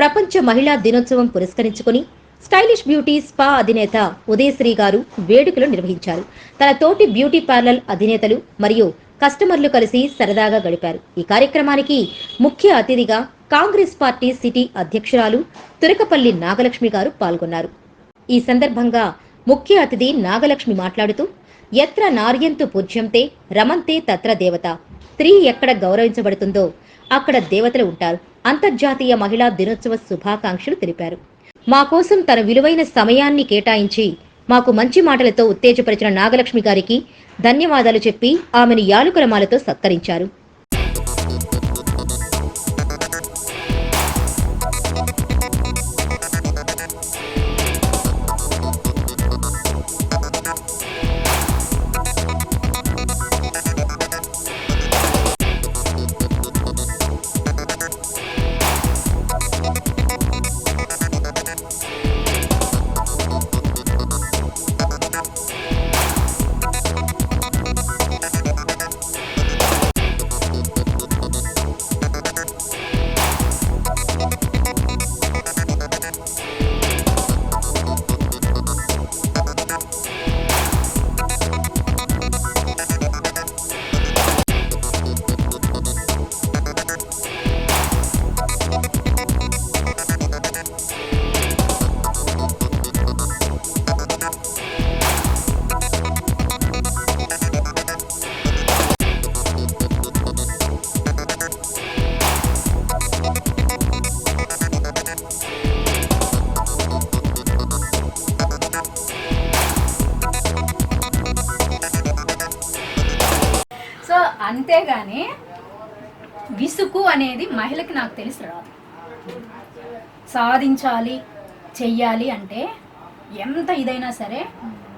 ప్రపంచ మహిళా దినోత్సవం పురస్కరించుకుని స్టైలిష్ బ్యూటీ స్పా అధినేత ఉదయశ్రీ గారు వేడుకలు నిర్వహించారు. తన తోటి బ్యూటీ పార్లర్ అధినేతలు మరియు కస్టమర్లు కలిసి సరదాగా గడిపారు. ఈ కార్యక్రమానికి ముఖ్య అతిథిగా కాంగ్రెస్ పార్టీ సిటీ అధ్యక్షురాలు తురకపల్లి నాగలక్ష్మి గారు పాల్గొన్నారు. ఈ సందర్భంగా ముఖ్య అతిథి నాగలక్ష్మి మాట్లాడుతూ ఎత్ర నార్యంతు పూజ్యంతే రమంతే తత్ర దేవత. స్త్రీ ఎక్కడ గౌరవించబడుతుందో అక్కడ దేవతలు ఉంటారు. అంతర్జాతీయ మహిళా దినోత్సవ శుభాకాంక్షలు తెలిపారు. మా కోసం తన విలువైన సమయాన్ని కేటాయించి మాకు మంచి మాటలతో ఉత్తేజపరిచిన నాగలక్ష్మి గారికి ధన్యవాదాలు చెప్పి ఆమెను యాలుకలమాలతో సత్కరించారు. అంతేగాని విసుగు అనేది మహిళకి నాకు తెలిసి రాదు. సాధించాలి చెయ్యాలి అంటే ఎంత ఇదైనా సరే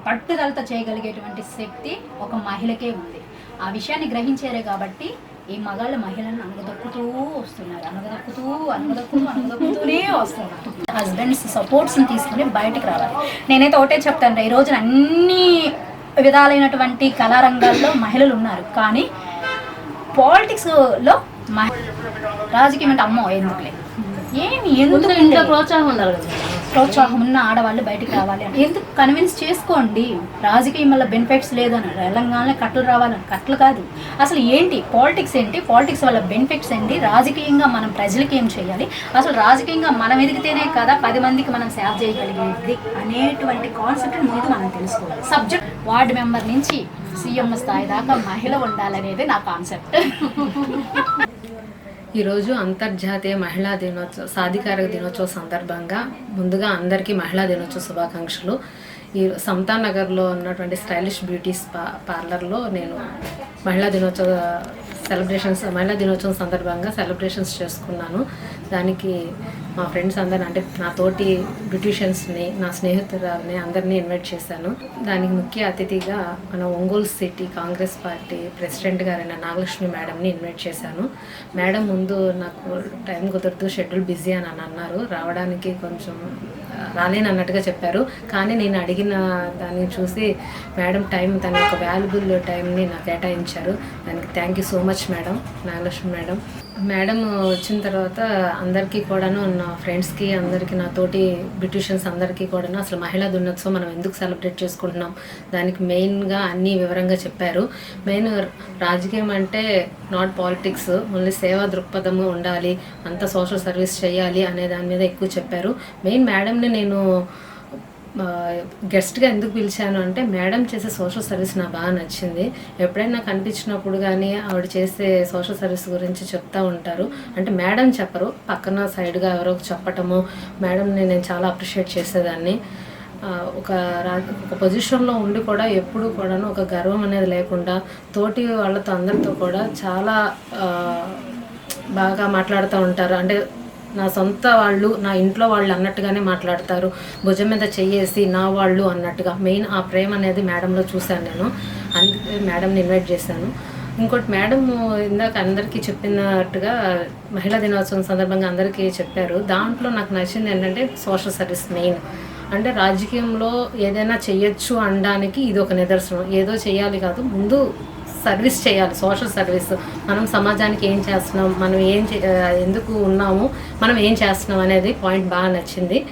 పట్టుదలతో చేయగలిగేటువంటి శక్తి ఒక మహిళకే ఉంది. ఆ విషయాన్ని గ్రహించారే కాబట్టి ఈ మగాళ్ళ మహిళలను అనగదొక్కుతూ వస్తున్నారు. అనగదొక్కుతూ అనగదొక్కుతూ అనగదొక్కుతూనే వస్తున్నారు. హస్బెండ్స్ సపోర్ట్స్ని తీసుకుని బయటికి రావాలి. నేనైతే ఒకటే చెప్తాను ఈ రోజున అన్ని విధాలైనటువంటి కళారంగాల్లో మహిళలు ఉన్నారు. కానీ పాలిటిక్స్లో రాజకీయం అంటే అమ్మో ఎందుకులే? ఏమి ఎందుకు ఇంట్లో ప్రోత్సాహం ఉండాలి కదా. ప్రోత్సాహం ఉన్న ఆడవాళ్ళు బయటికి రావాలి అని. ఎందుకు? కన్విన్స్ చేసుకోండి. రాజకీయం వల్ల బెనిఫిట్స్ లేదని. తెలంగాణలో కట్టలు రావాలని. కట్టలు కాదు. అసలు ఏంటి? పాలిటిక్స్ ఏంటి? పాలిటిక్స్ వల్ల బెనిఫిట్స్ ఏంటి? రాజకీయంగా మనం ప్రజలకి ఏం చేయాలి? అసలు రాజకీయంగా మనం ఎదిగితేనే కదా పది మందికి మనం సేవ చేయగలిగేది అనేటువంటి కాన్సెప్ట్ ముందు మనం తెలుసుకోవాలి. సబ్జెక్ట్ వార్డు మెంబర్ నుంచి సీఎం స్థాయి దాకా మహిళ ఉండాలనేది నా కాన్సెప్ట్ ఈరోజు అంతర్జాతీయ మహిళా దినోత్సవ సాధికారక దినోత్సవ సందర్భంగా ముందుగా అందరికీ మహిళా దినోత్సవ శుభాకాంక్షలు. ఈ సమతా నగర్లో ఉన్నటువంటి స్టైలిష్ బ్యూటీ స్పా పార్లర్లో నేను మహిళా దినోత్సవ సెలబ్రేషన్స్ మహిళా దినోత్సవం సందర్భంగా సెలబ్రేషన్స్ చేసుకున్నాను. దానికి మా ఫ్రెండ్స్ అందరిని అంటే నా తోటి బ్యూటిషియన్స్ని నా స్నేహితురాలని అందరినీ ఇన్వైట్ చేశాను. దానికి ముఖ్య అతిథిగా మన Ongole city Congress party president గారైన నాగలక్ష్మి మేడంని ఇన్వైట్ చేశాను. మేడం ముందు నాకు టైం కుదరదు షెడ్యూల్ బిజీ అని అని అన్నారు. రావడానికి కొంచెం ఆ, అన్నట్టుగా చెప్పారు. కానీ నేను అడిగిన దాన్ని చూసి మేడం టైం తన యొక్క వాల్యుబుల్ టైంని నాకు కేటాయించారు. దానికి thank you so much madam Nagalakshmi madam. Madam వచ్చిన తర్వాత అందరికీ కూడాను నా ఫ్రెండ్స్కి అందరికీ నా తోటి బ్యూటిషియన్స్ అందరికీ కూడాను అసలు మహిళా దినోత్సవం మనం ఎందుకు సెలబ్రేట్ చేసుకుంటున్నాం? దానికి మెయిన్గా అన్నీ వివరంగా చెప్పారు. మెయిన్ రాజకీయం అంటే నాట్ పాలిటిక్స్ ఓన్లీ సేవా దృక్పథము ఉండాలి అంత సోషల్ సర్వీస్ చేయాలి అనే దాని మీద ఎక్కువ చెప్పారు. మెయిన్ మేడంని నేను గెస్ట్గా ఎందుకు పిలిచాను అంటే మేడం చేసే సోషల్ సర్వీస్ నాకు బాగా నచ్చింది. ఎప్పుడైనా కనిపించినప్పుడు కానీ ఆవిడ చేసే సోషల్ సర్వీస్ గురించి చెప్తా ఉంటారు. అంటే మేడం చెప్పరు. పక్కన సైడ్గా ఎవరో చెప్పటము మేడంని నేను చాలా అప్రిషియేట్ చేసేదాన్ని. ఒక రా ఒక పొజిషన్లో ఉండి కూడా ఎప్పుడు కూడాను ఒక గర్వం అనేది లేకుండా తోటి వాళ్ళతో అందరితో కూడా చాలా బాగా మాట్లాడుతూ ఉంటారు. అంటే నా సొంత వాళ్ళు నా ఇంట్లో వాళ్ళు అన్నట్టుగానే మాట్లాడతారు. భుజం మీద చెయ్యేసి నా వాళ్ళు అన్నట్టుగా. మెయిన్ ఆ ప్రేమ అనేది మేడంలో చూశాను నేను. అందుకే మేడంని ఇన్వైట్ చేశాను. ఇంకోటి మేడం ఇందాక అందరికీ చెప్పినట్టుగా మహిళా దినోత్సవం సందర్భంగా అందరికీ చెప్పారు. దాంట్లో నాకు నచ్చింది ఏంటంటే సోషల్ సర్వీస్ మెయిన్. అంటే రాజకీయంలో ఏదైనా చేయొచ్చు అనడానికి ఇది ఒక నిదర్శనం. ఏదో చేయాలి కాదు ముందు సర్వీస్ చేయాలి సోషల్ సర్వీస్. మనం సమాజానికి ఏం చేస్తున్నాం మనం ఏం చే- ఎందుకు ఉన్నాము మనం ఏం చేస్తున్నాం అనేది పాయింట్ బాగా నచ్చింది.